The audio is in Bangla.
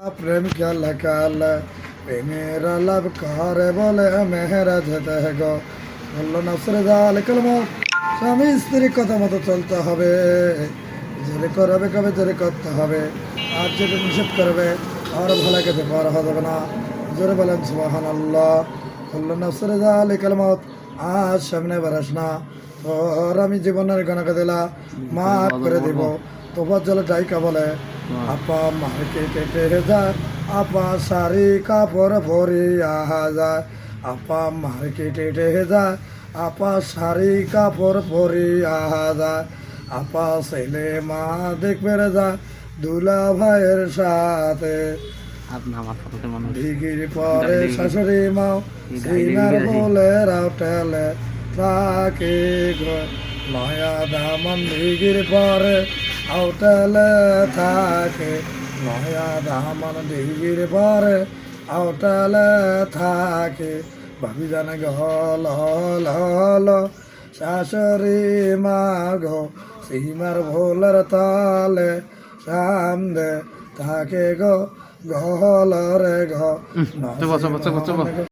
প্রেম খেলা কাল প্রেমের লাভ করে বলে মেহরা যেতে গো বলল নসরে জাল কলম স্বামী স্ত্রীর কথা মতো চলতে হবে জোরে করবে কবে জোরে করতে হবে আর যদি নিষেধ করবে আর ভালো খেতে পার হবে না জোরে বলেন সুবাহান আল্লাহ বলল নসরে জাল কলমত আজ সামনে বেরাস না তোর আমি জীবনের গণকে দিলা মাফ করে দিব তোবার জলে ডাইকা বলে আপা মার্কে কেটে যায় আপা শাড়ি কাপড় ভরি আহা যায়। আপা মার্কে কেটে যায় আপা শাড়ি কাপড় ভরি আহা যায়। আপা ছেলে মা দেখবে যায় দুলা ভাইয়ের সাথে। ডিগির পরে শাশুড়ি মাও সিনার বলে রাউটেলে তাকে ঘর নয়া দামন ডিগির পরে আউটেলে থাকে। নয়া দামন ডিগির পরে আউটেলে থাকে। ভাবি জানে গল হল হল শাশুড়ি মা গো, সীমার ভোলার তালে সামনে থাকে গো, গহল রে ঘ